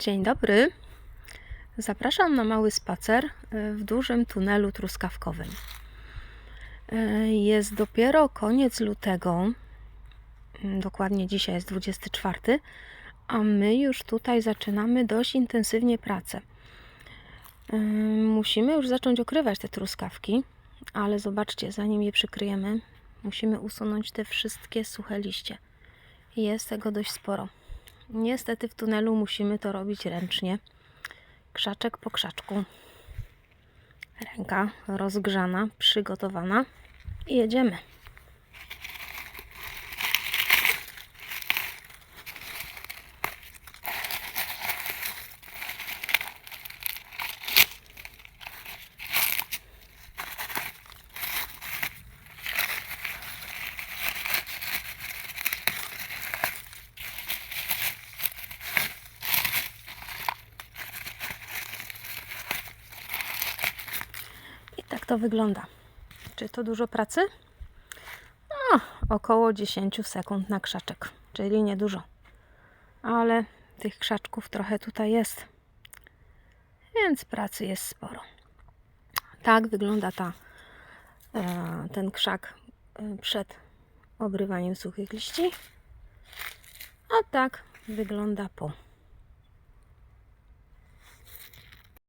Dzień dobry. Zapraszam na mały spacer e, w dużym tunelu truskawkowym. E, Jest dopiero koniec lutego, mm, dokładnie dzisiaj jest 24, a my już tutaj zaczynamy dość intensywnie pracę. E, Musimy już zacząć okrywać te truskawki, ale zobaczcie, zanim je przykryjemy, musimy usunąć te wszystkie suche liście. Jest tego dość sporo. Niestety w tunelu musimy to robić ręcznie. Krzaczek po krzaczku. Ręka rozgrzana, przygotowana i jedziemy. Tak to wygląda. Czy to dużo pracy? No, około 10 sekund na krzaczek, czyli niedużo. Ale tych krzaczków trochę tutaj jest, więc pracy jest sporo. Tak wygląda ta, e, ten krzak e, przed obrywaniem suchych liści, a tak wygląda po.